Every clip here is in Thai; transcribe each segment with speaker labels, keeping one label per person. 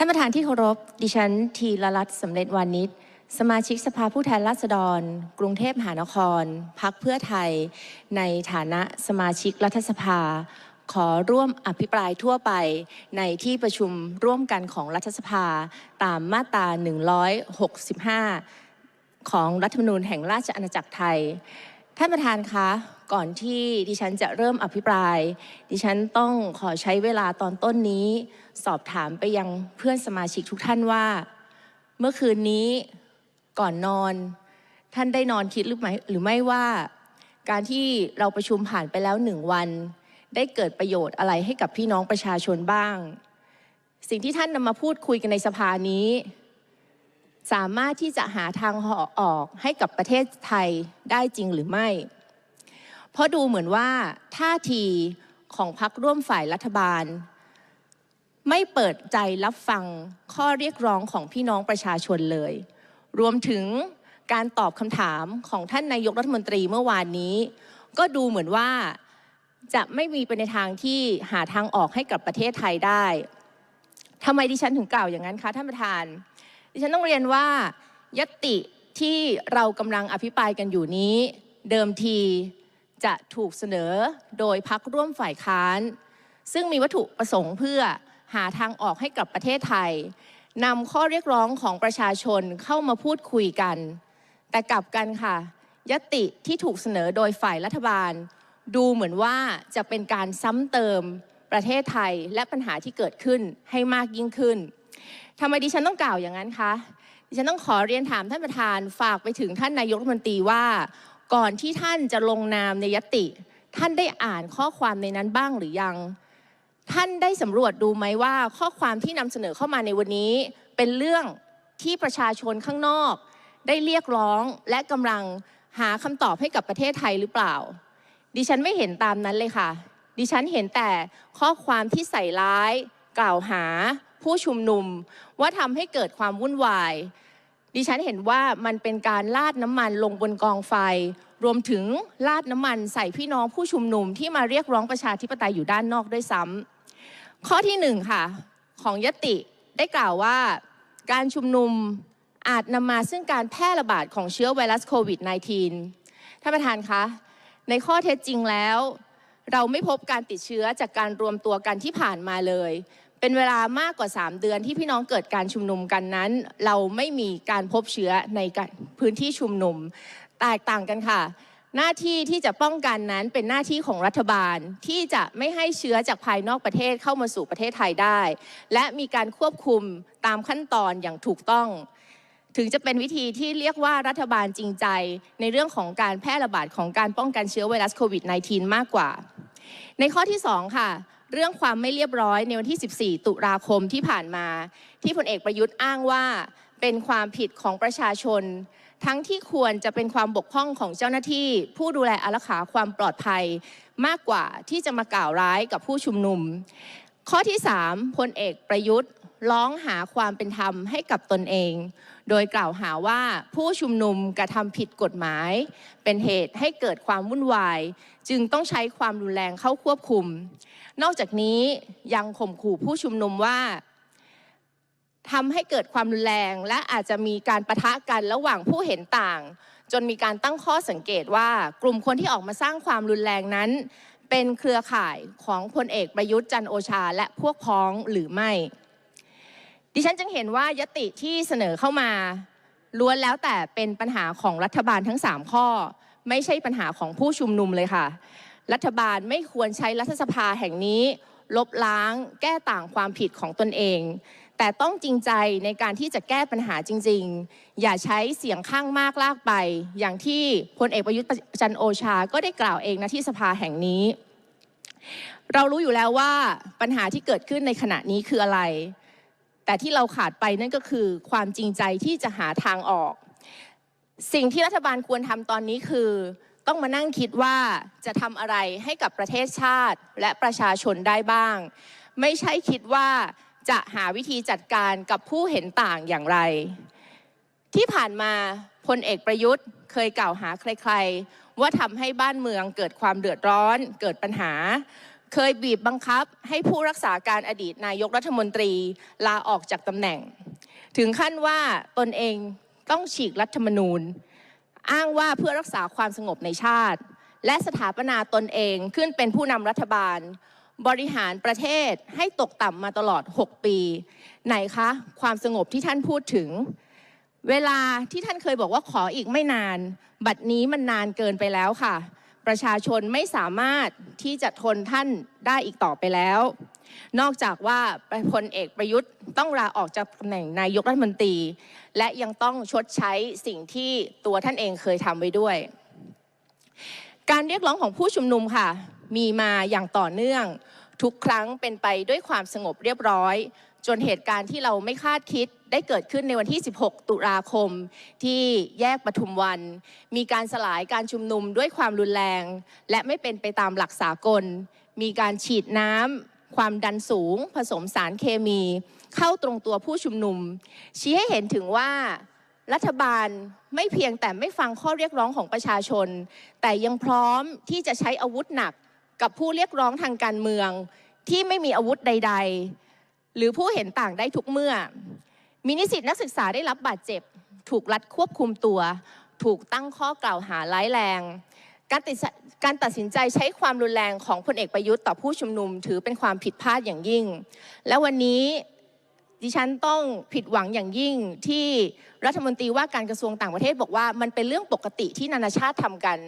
Speaker 1: ท่านประธานที่เคารพ ดิฉัน ทีละรัตน์สำเร็จวานิช สมาชิกสภาผู้แทนราษฎร กรุงเทพมหานคร พักเพื่อไทย ในฐานะสมาชิกรัฐสภา ขอร่วมอภิปรายทั่วไปในที่ประชุมร่วมกันของรัฐสภาตามมาตรา 165 ของรัฐธรรมนูญแห่งราชอาณาจักรไทย ท่านประธานคะก่อนที่ดิฉันจะเริ่มอภิปราย ดิฉันต้องขอใช้เวลาตอนต้นนี้ สอบถามไปยังเพื่อนสมาชิกทุกท่านว่า เมื่อคืนนี้ก่อนนอน ท่านได้นอนคิดหรือไม่หรือไม่ว่า การที่เราประชุมผ่านไปแล้วหนึ่งวัน ได้เกิดประโยชน์อะไรให้กับพี่น้องประชาชนบ้าง สิ่งที่ท่านนำมาพูดคุยกันในสภานี้ สามารถที่จะหาทางออกให้กับประเทศไทยได้จริงหรือไม่ เพราะดูเหมือนว่าท่าทีของพรรคร่วมฝ่ายรัฐบาล ไม่เปิดใจรับฟังข้อเรียกร้องของพี่น้องประชาชนเลย รวมถึงการตอบคำถามของท่านนายกรัฐมนตรีเมื่อวานนี้ ก็ดูเหมือนว่าจะไม่มีไปในทางที่หาทางออกให้กับประเทศไทยได้ทำไมดิฉันถึงกล่าวอย่างนั้นคะท่านประธาน ดิฉันต้องเรียนว่ายติที่เรากำลังอภิปรายกันอยู่นี้ เดิมทีจะถูกเสนอโดยพักร่วมฝ่ายค้าน ซึ่งมีวัตถุประสงค์เพื่อหาทางออกให้กับประเทศไทยนำข้อเรียกร้องของประชาชนเข้ามาพูดคุยกัน แต่กลับกันค่ะ ยติที่ถูกเสนอโดยฝ่ายรัฐบาล ดูเหมือนว่าจะเป็นการซ้ำเติมประเทศไทยและปัญหาที่เกิดขึ้นให้มากยิ่งขึ้น ทำไมดิฉันต้องกล่าวอย่างนั้นคะดิฉันต้องขอเรียนถามท่านประธานฝากไปถึงท่านนายกรัฐมนตรีว่า ก่อนที่ท่านจะลงนามในยติ ท่านได้อ่านข้อความในนั้นบ้างหรือยัง ท่านได้สำรวจดูไหมว่า ข้อความที่นำเสนอเข้ามาในวันนี้ เป็นเรื่องที่ประชาชนข้างนอก ได้เรียกร้องและกำลังหาคำตอบให้กับประเทศไทยหรือเปล่า ดิฉันไม่เห็นตามนั้นเลยค่ะ ดิฉันเห็นแต่ข้อความที่ใส่ร้าย กล่าวหา ผู้ชุมนุมว่าทำให้เกิดความวุ่นวาย ดิฉันเห็นว่ามันเป็นการลาดน้ำมันลงบนกองไฟ รวมถึงลาดน้ำมันใส่พี่น้องผู้ชุมนุมที่มาเรียกร้องประชาธิปไตยอยู่ด้านนอกด้วยซ้ำข้อที่หนึ่งค่ะ ของยติได้กล่าวว่าการชุมนุมอาจนำมาซึ่งการแพร่ระบาดของเชื้อไวรัสโควิด -19 ท่านประธานคะ ในข้อเท็จจริงแล้ว เราไม่พบการติดเชื้อจากการรวมตัวกันที่ผ่านมาเลย เป็นเวลามากกว่า 3 เดือนที่พี่น้องเกิดการชุมนุมกันนั้น เราไม่มีการพบเชื้อในพื้นที่ชุมนุม แตกต่างกันค่ะ หน้าที่ที่จะป้องกันนั้นเป็นหน้าที่ของรัฐบาลที่จะไม่ให้เชื้อจากภายนอกประเทศเข้ามาสู่ประเทศไทยได้ และมีการควบคุมตามขั้นตอนอย่างถูกต้อง ถึงจะเป็นวิธีที่เรียกว่ารัฐบาลจริงใจ ในเรื่องของการแพร่ระบาดของการป้องกันเชื้อไวรัสโควิด -19 มากกว่า ในข้อที่ 2 ค่ะ เรื่องความไม่เรียบร้อยในวันที่ 14 ตุลาคมที่ผ่านมา ที่พลเอกประยุทธ์อ้างว่าเป็นความผิดของประชาชน ทั้งที่ควรจะเป็นความบกพร่องของเจ้าหน้าที่ ผู้ดูแลอารักขาความปลอดภัยมากกว่าที่จะมากล่าวร้ายกับผู้ชุมนุม ข้อที่ 3พลเอกประยุทธ์ ร้องหาความเป็นธรรมให้กับตนเอง โดยกล่าวหาว่าผู้ชุมนุมกระทำผิดกฎหมาย เป็นเหตุให้เกิดความวุ่นวาย จึงต้องใช้ความรุนแรงเข้าควบคุม นอกจากนี้ยังข่มขู่ผู้ชุมนุมว่าทำให้เกิดความรุนแรงและอาจจะมีการประทะกันระหว่างผู้เห็นต่าง จนมีการตั้งข้อสังเกตว่ากลุ่มคนที่ออกมาสร้างความรุนแรงนั้นเป็นเครือข่ายของพลเอกประยุทธ์จันโอชาและพวกพ้องหรือไม่ ดิฉันจึงเห็นว่ายติที่เสนอเข้ามาล้วนแล้วแต่เป็นปัญหาของรัฐบาลทั้ง 3 ข้อ ไม่ใช่ปัญหาของผู้ชุมนุมเลยค่ะ รัฐบาลไม่ควรใช้รัฐสภาแห่งนี้ ลบล้างแก้ต่างความผิดของตนเอง แต่ต้องจริงใจในการที่จะแก้ปัญหาจริง ๆ อย่าใช้เสียงข้างมากลากไป อย่างที่พลเอกประยุทธ์จันโอชา ก็ได้กล่าวเองนะที่สภาแห่งนี้ เรารู้อยู่แล้วว่าปัญหาที่เกิดขึ้นในขณะนี้คืออะไร แต่ที่เราขาดไปนั่นก็คือความจริงใจที่จะหาทางออก สิ่งที่รัฐบาลควรทำตอนนี้คือ ต้องมานั่งคิดว่าจะทำอะไรให้กับประเทศชาติและประชาชนได้บ้าง ไม่ใช่คิดว่าจะหาวิธีจัดการกับผู้เห็นต่างอย่างไร ที่ผ่านมาพลเอกประยุทธ์เคยกล่าวหาใคร ๆ ว่าทำให้บ้านเมืองเกิดความเดือดร้อน เกิดปัญหา เคยบีบบังคับให้ผู้รักษาการอดีตนายกรัฐมนตรีลาออกจากตำแหน่ง ถึงขั้นว่าตนเองต้องฉีกรัฐธรรมนูญ อ้างว่าเพื่อรักษาความสงบในชาติ และสถาปนาตนเองขึ้นเป็นผู้นำรัฐบาล บริหารประเทศให้ตกต่ำมาตลอด 6 ปี ไหนคะ ความสงบที่ท่านพูดถึง เวลาที่ท่านเคยบอกว่าขออีกไม่นาน บัดนี้มันนานเกินไปแล้วค่ะ ประชาชนไม่สามารถที่จะทนท่านได้อีกต่อไปแล้ว นอกจากว่าพลเอกประยุทธ์ต้องลาออกจากตำแหน่งนายกรัฐมนตรี และยังต้องชดใช้สิ่งที่ตัวท่านเองเคยทำไว้ด้วย การเรียกร้องของผู้ชุมนุมค่ะ มีมาอย่างต่อเนื่อง ทุกครั้งเป็นไปด้วยความสงบเรียบร้อย จนเหตุการณ์ที่เราไม่คาดคิดได้เกิดขึ้นในวันที่ 16 ตุลาคม ที่แยกปทุมวัน มีการสลายการชุมนุมด้วยความรุนแรง และไม่เป็นไปตามหลักสากล มีการฉีดน้ำความดันสูง ผสมสารเคมี เข้าตรงตัวผู้ชุมนุม ชี้ให้เห็นถึงว่ารัฐบาลไม่เพียงแต่ไม่ฟังข้อเรียกร้องของประชาชน แต่ยังพร้อมที่จะใช้อาวุธหนักกับผู้เรียกร้องทางการเมือง ที่ไม่มีอาวุธใด ๆ หรือผู้เห็นต่างได้ทุกเมื่อ มีนิสิตนักศึกษาได้รับบาดเจ็บ ถูกรัดควบคุมตัว ถูกตั้งข้อกล่าวหาร้ายแรง การติดการตัดสินใจใช้ความรุนแรงของพลเอกประยุทธ์ต่อผู้ชุมนุม ถือเป็นความผิดพลาดอย่างยิ่ง และวันนี้ดิฉันต้องผิดหวังอย่างยิ่งที่รัฐมนตรีว่าการกระทรวงต่างประเทศบอกว่ามันเป็นเรื่องปกติที่นานาชาติทำกัน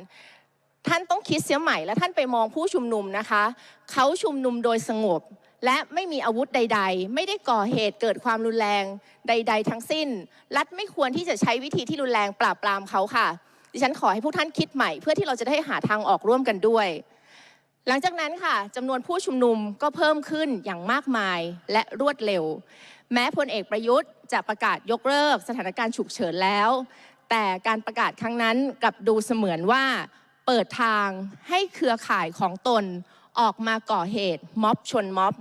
Speaker 1: ท่านต้องคิดเสียใหม่และท่านไปมองผู้ชุมนุมนะคะ เขาชุมนุมโดยสงบ และไม่มีอาวุธใด ๆ ไม่ได้ก่อเหตุเกิดความรุนแรงใด ๆ ทั้งสิ้น รัฐไม่ควรที่จะใช้วิธีที่รุนแรงปราบปรามเขาค่ะ ดิฉันขอให้พวกท่านคิดใหม่เพื่อที่เราจะได้หาทางออกร่วมกันด้วย หลังจากนั้นค่ะจำนวนผู้ชุมนุมก็เพิ่มขึ้นอย่างมากมายและรวดเร็ว แม้พลเอกประยุทธ์จะประกาศยกเลิกสถานการณ์ฉุกเฉินแล้ว แต่การประกาศครั้งนั้นกลับดูเสมือนว่า เปิดทางให้เครือข่ายของตน ออกมาก่อเหตุม็อบชนม็อบ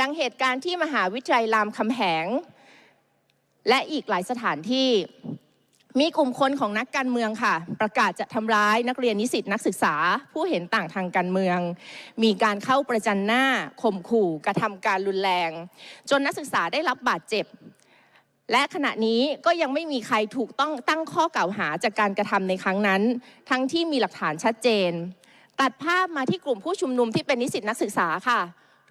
Speaker 1: ดังเหตุการณ์ที่มหาวิทยาลัยรามคำแหง และอีกหลายสถานที่มีกลุ่มคนของนักการเมืองค่ะ ประกาศจะทำร้ายนักเรียนนิสิตนักศึกษา ผู้เห็นต่างทางการเมือง มีการเข้าประจันหน้าข่มขู่กระทำการรุนแรง จนนักศึกษาได้รับบาดเจ็บ และขณะนี้ก็ยังไม่มีใครถูกต้องตั้งข้อกล่าวหาจากการกระทำในครั้งนั้น ทั้งที่มีหลักฐานชัดเจน ตัดภาพมาที่กลุ่มผู้ชุมนุมที่เป็นนิสิตนักศึกษาค่ะ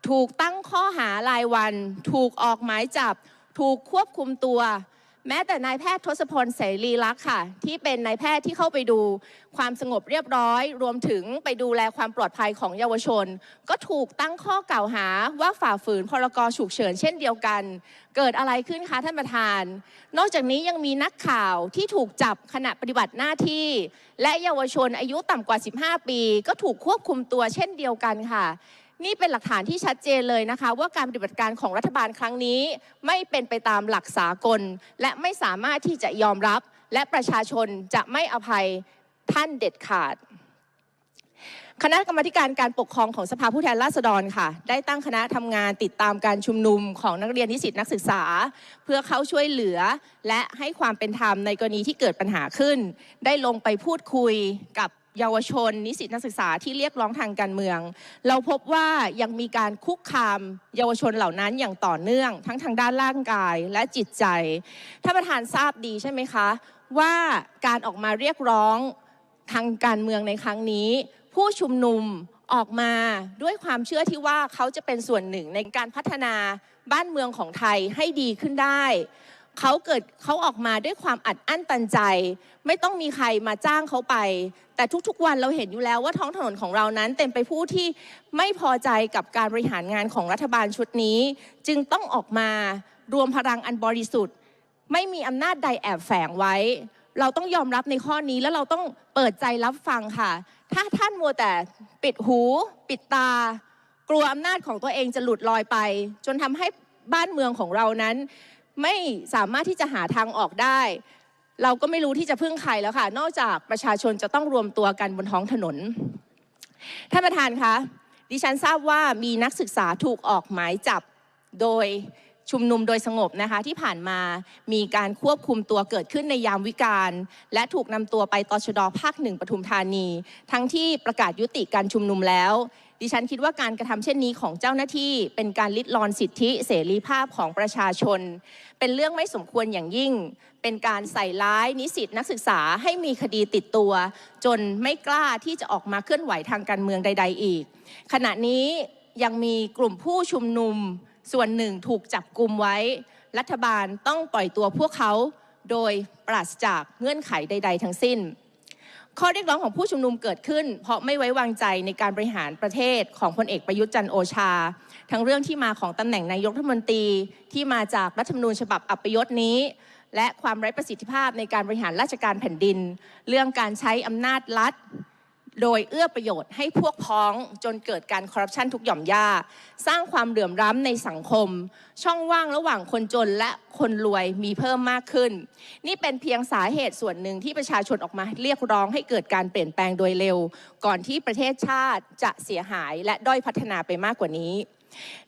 Speaker 1: ถูกตั้งข้อหารายวัน ถูกออกหมายจับ ถูกควบคุมตัว แม้แต่นายแพทย์ทศพลเสรีลักษ์ค่ะ ที่เป็นนายแพทย์ที่เข้าไปดูความสงบเรียบร้อย รวมถึงไปดูแลความปลอดภัยของเยาวชน ก็ถูกตั้งข้อกล่าวหาว่าฝ่าฝืนพรกฉุกเฉินเช่นเดียวกัน เกิดอะไรขึ้นคะท่านประธาน นอกจากนี้ยังมีนักข่าวที่ถูกจับขณะปฏิบัติหน้าที่ และเยาวชนอายุต่ำกว่า 15 ปี ก็ถูกควบคุมตัวเช่นเดียวกันค่ะ นี่เป็นหลักฐานที่ชัดเจนเลยนะคะ ว่าการปฏิบัติการของรัฐบาลครั้งนี้ ไม่เป็นไปตามหลักสากล และไม่สามารถที่จะยอมรับ และประชาชนจะไม่อภัยท่านเด็ดขาด คณะกรรมการการปกครองของสภาผู้แทนราษฎรค่ะ ได้ตั้งคณะทำงานติดตามการชุมนุมของนักเรียนนิสิตนักศึกษา เพื่อเข้าช่วยเหลือ และให้ความเป็นธรรมในกรณีที่เกิดปัญหาขึ้น ได้ลงไปพูดคุยกับ เยาวชน นิสิตนักศึกษาที่เรียกร้องทางการเมือง เราพบว่ายังมีการคุกคามเยาวชนเหล่านั้นอย่างต่อเนื่อง ทั้งทางด้านร่างกายและจิตใจท่านประธานทราบดีใช่ไหมคะ ว่าการออกมาเรียกร้องทางการเมืองในครั้งนี้ ผู้ชุมนุมออกมาด้วยความเชื่อที่ว่าเขาจะเป็นส่วนหนึ่งในการพัฒนาบ้านเมืองของไทยให้ดีขึ้นได้ เขาเกิดเขาออกมาด้วยความอัดอั้นตันใจ ไม่ต้องมีใครมาจ้างเขาไป แต่ทุกๆวันเราเห็นอยู่แล้วว่าท้องถนนของเรานั้น เต็มไปผู้ที่ไม่พอใจกับการบริหารงานของรัฐบาลชุดนี้ จึงต้องออกมารวมพลังอันบริสุทธิ์ ไม่มีอำนาจใดแอบแฝงไว้ เราต้องยอมรับในข้อนี้แล้วเราต้องเปิดใจรับฟังค่ะ ถ้าท่านมัวแต่ปิดหู ปิดตา กลัวอำนาจของตัวเองจะหลุดลอยไป จนทำให้บ้านเมืองของเรานั้น ไม่สามารถที่จะหาทางออกได้ เราก็ไม่รู้ที่จะพึ่งใครแล้วค่ะ นอกจากประชาชนจะต้องรวมตัวกันบนท้องถนนท่านประธานคะดิฉันทราบว่ามีนักศึกษาถูกออกหมายจับโดยชุมนุมโดยสงบนะคะที่ผ่านมามีการควบคุมตัวเกิดขึ้นในยามวิกาลและถูกนำตัวไปตชดภาคหนึ่งปทุมธานี ทั้งที่ประกาศยุติการชุมนุมแล้ว ดิฉันคิดว่าการกระทำเช่นนี้ของเจ้าหน้าที่ เป็นการลิดรอนสิทธิเสรีภาพของประชาชน เป็นเรื่องไม่สมควรอย่างยิ่ง เป็นการใส่ร้ายนิสิตนักศึกษาให้มีคดีติดตัว จนไม่กล้าที่จะออกมาเคลื่อนไหวทางการเมืองใด ๆ อีก ขณะนี้ยังมีกลุ่มผู้ชุมนุมส่วนหนึ่งถูกจับกลุ่มไว้ รัฐบาลต้องปล่อยตัวพวกเขาโดยปราศจากเงื่อนไขใด ๆ ทั้งสิ้น ข้อเรียกร้องของผู้ชุมนุมเกิดขึ้น เพราะไม่ไว้วางใจในการบริหารประเทศของพลเอกประยุทธ์จันโอชา ทั้งเรื่องที่มาของตำแหน่งนายกรัฐมนตรีที่มาจากรัฐธรรมนูญฉบับอัปยศนี้ และความไร้ประสิทธิภาพในการบริหารราชการแผ่นดิน เรื่องการใช้อำนาจรัฐ โดยเอื้อประโยชน์ให้พวกพ้องจนเกิดการคอร์รัปชันทุกหย่อมย่า สร้างความเหลื่อมล้ำในสังคม ช่องว่างระหว่างคนจนและคนรวยมีเพิ่มมากขึ้น นี่เป็นเพียงสาเหตุส่วนหนึ่งที่ประชาชนออกมาเรียกร้องให้เกิดการเปลี่ยนแปลงโดยเร็ว ก่อนที่ประเทศชาติจะเสียหายและด้อยพัฒนาไปมากกว่านี้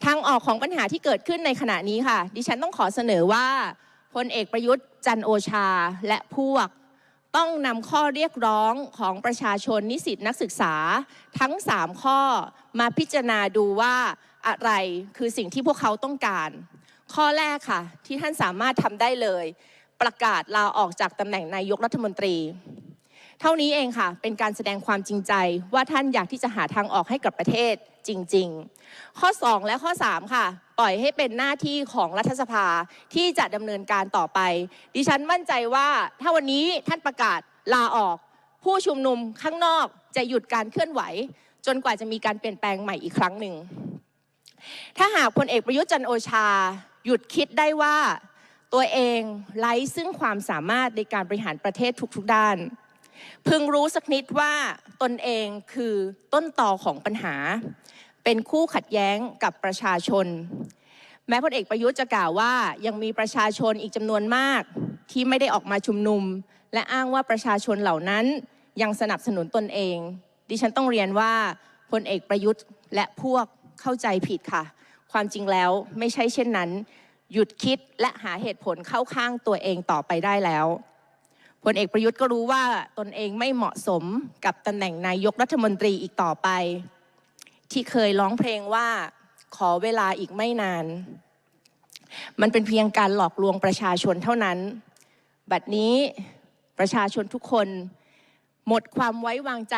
Speaker 1: ทางออกของปัญหาที่เกิดขึ้นในขณะนี้ค่ะ ดิฉันต้องขอเสนอว่าพลเอกประยุทธ์จันโอชาและพวก ต้องนำข้อเรียกร้องของประชาชนนิสิตนักศึกษา ทั้ง 3 ข้อมาพิจารณาดูว่าอะไรคือสิ่งที่พวกเขาต้องการ ข้อแรกค่ะ ที่ท่านสามารถทำได้เลย ประกาศลาออกจากตำแหน่งนายกรัฐมนตรี เท่านี้เองค่ะ เป็นการแสดงความจริงใจว่าท่านอยากที่จะหาทางออกให้กับประเทศจริง ๆ ข้อ 2 และข้อ 3 ค่ะ ปล่อยให้เป็นหน้าที่ของรัฐสภาที่จะดำเนินการต่อไป ดิฉันมั่นใจว่าถ้าวันนี้ท่านประกาศลาออก ผู้ชุมนุมข้างนอกจะหยุดการเคลื่อนไหว จนกว่าจะมีการเปลี่ยนแปลงใหม่อีกครั้งหนึ่ง ถ้าหากพลเอกประยุทธ์จันโอชา หยุดคิดได้ว่า ตัวเองไร้ซึ่งความสามารถในการบริหารประเทศทุกๆด้าน พึงรู้สักนิดว่าตนเองคือต้นต่อของปัญหา เป็นคู่ขัดแย้งกับประชาชน แม้พลเอกประยุทธ์จะกล่าวว่ายังมีประชาชนอีกจำนวนมากที่ไม่ได้ออกมาชุมนุม และอ้างว่าประชาชนเหล่านั้นยังสนับสนุนตนเอง ดิฉันต้องเรียนว่าพลเอกประยุทธ์และพวกเข้าใจผิดค่ะ ความจริงแล้วไม่ใช่เช่นนั้น หยุดคิดและหาเหตุผลเข้าข้างตัวเองต่อไปได้แล้ว พลเอกประยุทธ์ก็รู้ว่าตนเองไม่เหมาะสมกับตำแหน่งนายกรัฐมนตรีอีกต่อไป ที่เคยร้องเพลงว่าขอเวลาอีกไม่นาน มันเป็นเพียงการหลอกลวงประชาชนเท่านั้น บัดนี้ประชาชนทุกคน หมดความไว้วางใจ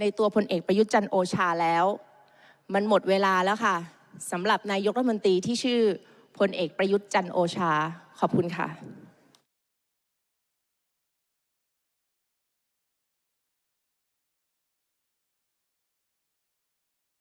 Speaker 1: ในตัวพลเอกประยุทธ์จันโอชาแล้ว มันหมดเวลาแล้วค่ะสำหรับนายกรัฐมนตรีที่ชื่อพลเอกประยุทธ์จันโอชา ขอบคุณค่ะ